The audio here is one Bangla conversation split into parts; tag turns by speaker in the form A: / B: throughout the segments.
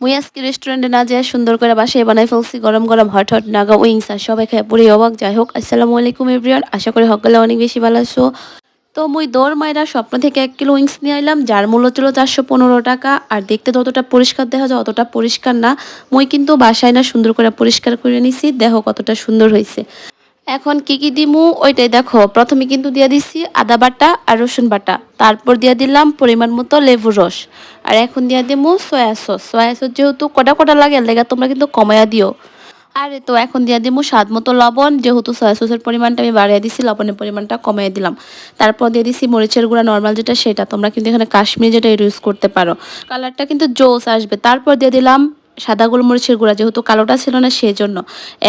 A: মুই আজকে রেস্টুরেন্টে না যায় সুন্দর করে বাসায় বানাই ফেলছি, গরম গরম হট হট নাগা উইংস, আর সবাই খায় পুরো অবাক। যাই হোক, আসসালামু আলাইকুম এভরিওয়ান আশা করি সকলে অনেক বেশি ভালো আছো। তো মুই দৌড় মাইরা স্বপ্ন থেকে এক কিলো উইংস নিয়ে আইলাম, যার মূল্য ছিল চারশো পনেরো টাকা, আর দেখতে যতটা পরিষ্কার দেখা যায়, অতটা পরিষ্কার না। মুই কিন্তু বাসায় না সুন্দর করে পরিষ্কার করে নিছি, দেহ কতটা সুন্দর হয়েছে এখন কি কি দিমু? ওইটাই দেখো। প্রথমে কিন্তু দিয়ে দিছি আদা বাটা আর রসুন বাটা। তারপর দিয়ে দিলাম পরিমাণ মতো লেবুর রস। আর এখন দিয়ে দিমু সয়া সস। সয়া সস যেহেতু কটা কটা লাগে লেগা তোমরা কিন্তু কমায়া দিও। আর তো এখন দিয়ে দিমু স্বাদ মতো লবণ। যেহেতু সয়া সসের পরিমাণটা আমি বাড়িয়ে দিছি, লবণের পরিমাণটা কমিয়ে দিলাম। তারপর দিয়ে দিছি মরিচের গুঁড়া নর্মাল যেটা সেটা। তোমরা কিন্তু এখানে কাশ্মীর যেটা ইউজ করতে পারো। কালারটা কিন্তু জোস আসবে। তারপর দিয়ে দিলাম সাদা গোলমরিচের গুঁড়া যেহেতু কালোটা ছিল না সেই জন্য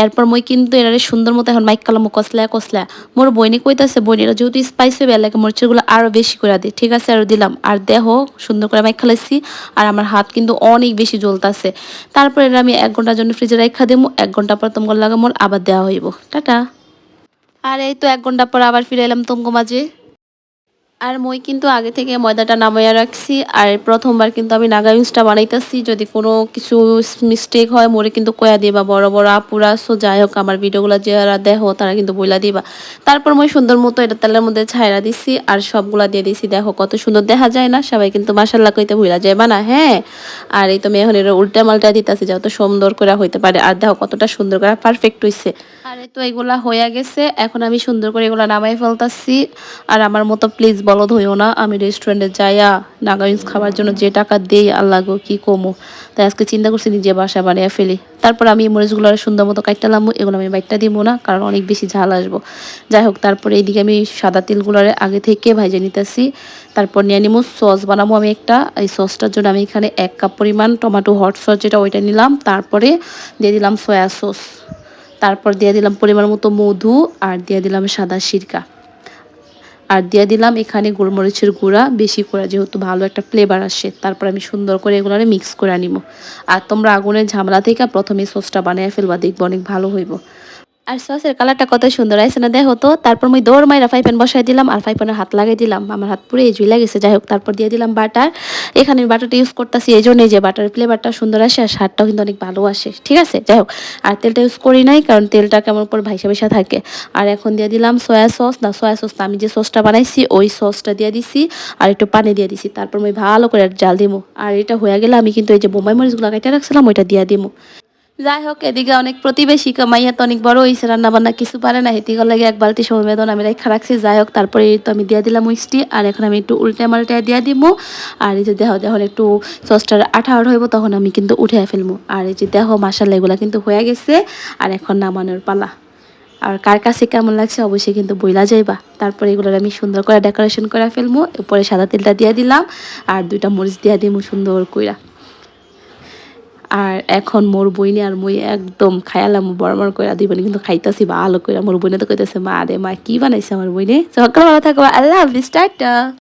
A: এরপর মই কিন্তু এরারে সুন্দর মতো এখন মাইক কালামো কসলা কসলা মোর বইনি কইতাছে, বইনিরা যেহেতু স্পাইস হবে এলাকা মরিচেরগুলো আরও বেশি করে দিই। ঠিক আছে আরও দিলাম। আর দেহ, সুন্দর করে মাইক খালাইছি। আর আমার হাত কিন্তু অনেক বেশি জ্বলতাছে। তারপর এরা আমি এক ঘণ্টার জন্য ফ্রিজে রাখা দেবো এক ঘণ্টা পর তোমার লাগা মোর আবার দেওয়া হইব। টাটা। আর এই তো এক ঘণ্টা পর আবার ফিরে এলাম তোমাকে মাঝে। আর মই কিন্তু আগে থেকে ময়দাটা নামাইয়া রাখছি, আর প্রথমবার কিন্তু আমি নাগা উইংসটা বানাইতেছি। যদি কোনো কিছু মিস্টেক হয়, মোরে কিন্তু কয়া দিবা। বড় বড় আপুরা, সো যাই হোক, আমার ভিডিওগুলো যারা দেখো, তারা কিন্তু বইলা দিবা। তারপর মই সুন্দর মতো এটা তেলের মধ্যে ছাইরা দিছি, আর সবগুলা দিয়ে দিছি। দেখো, কত সুন্দর দেখা যায় না? সবাই কিন্তু মাসাল্লা কইতে ভুলা যায় না হ্যাঁ? আর এই তুমি এখন এটা উল্টা মাল্টা দিতেছি যত সুন্দর করে হইতে পারে। আর দেখো, কতটা সুন্দর করে পারফেক্ট হইছে। আর এই তো এগুলা হয়ে গেছে। এখন আমি সুন্দর করে এগুলা নামাই ফেলতাছি। আর আমার মতো প্লিজ বলদ হইও না, আমি রেস্টুরেন্টে যাইয়া নাগাইন্স খাবার জন্য যে টাকা দেই, আল্লাহ গো, কি কমো? তাই আজকে চিন্তা করছি নিজে বাসা বানিয়ে ফেলি। তারপর আমি মরিচগুলো সুন্দর মতো কাটটালাম এগুলো আমি বাইকটা দিব না, কারণ অনেক বেশি ঝাল আসব। যাই হোক, তারপরে এইদিকে আমি সাদা তিলগুলোর আগে থেকে ভাইজে নিতেছি। তারপর নিয়ে নিবো সস বানাবো আমি একটা। এই সসটার জন্য আমি এখানে এক কাপ পরিমাণ টমেটো হট সস যেটা ওইটা নিলাম। তারপরে দিয়ে দিলাম সয়া সস তারপর দিয়ে দিলাম পরিমাণ মতো মধু, আর দিয়ে দিলাম সাদা সিরকা। আর দিয়ে দিলাম এখানে গোলমরিচের গুঁড়া, বেশি করে যেহেতু ভালো একটা ফ্লেভার আসে, তারপর আমি সুন্দর করে এগুলো মিক্স করে নিব। আর তোমরা আগুনের ঝামেলা থেকে প্রথমে সসটা বানিয়ে ফেলবা, দেখব অনেক ভালো হইব। আর সসের কালারটা কত সুন্দর আছে না দেখো তো? তারপর আমি দৌড় মাইরা ফাইপ্যান বসাই দিলাম আর ফাইপ্যানের হাত লাগাই দিলাম। আমার হাত পুরো জুই গেছে। যাই হোক, তারপর দিয়ে দিলাম বাটার। এখানে আমি বাটারটা ইউজ করতেছি এই জন্যই যে বাটার ফ্লেভারটা সুন্দর আসে আর স্বাদটাও কিন্তু অনেক ভালো আসে। ঠিক আছে? যাই হোক, আর তেলটা ইউজ করি নাই কারণ তেলটা কেমন উপর ভাইসা ভাইসা থাকে। আর এখন দিয়ে দিলাম সয়া সস। না, সয়া সস আমি যে সসটা বানাইছি, ওই সসটা দিয়ে দিছি আর একটু পানি দিয়ে দিছি। তারপর আমি ভালো করে জাল দিমু। আর এটা হয়ে গেলে আমি কিন্তু এই যে বোম্বাই মরিচগুলো কেটে রাখছিলাম, ওইটা দিয়ে দিমু। যাই হোক এদিকে অনেক প্রতিবেশী কামাইয়া তো অনেক বড় হয়েছে রান্না বান্না কিছু পারে না হেতি লাগে এক বালতি সময় বেদন আমি রেখা রাখছি। যাই হোক তারপরে তো আমি দিয়ে দিলাম মিষ্টি, আর এখন আমি একটু উল্টে মাল্টে দিয়ে দিব আর এই যে দেহ যখন একটু সসটার আঠা আঠ হইব, তখন আমি কিন্তু উঠে ফেলব আর এই যে দেহ মাসাল্লা এগুলা কিন্তু হয়ে গেছে। আর এখন নামানোর পালা। আর কার কাছে কেমন লাগছে, অবশ্যই কিন্তু বইলা যাইবা। তারপরে এগুলোর আমি সুন্দর করে ডেকোরেশন করে ফেলব উপরে সাদা তেলটা দিয়ে দিলাম, আর দুইটা মরিচ দিয়ে দিব সুন্দর কইরা। আর এখন মোর বইনে আর মই একদম খায়ালাম বড় করে দুই বোনে কিন্তু খাইতাছি ভালো করে মোর বইনে তো কইতেছে, মা রে মা, কি বানাইছে আমার বইনে? সকাল ভালো থাকব, আল্লাহ হাফিজ, টাটা।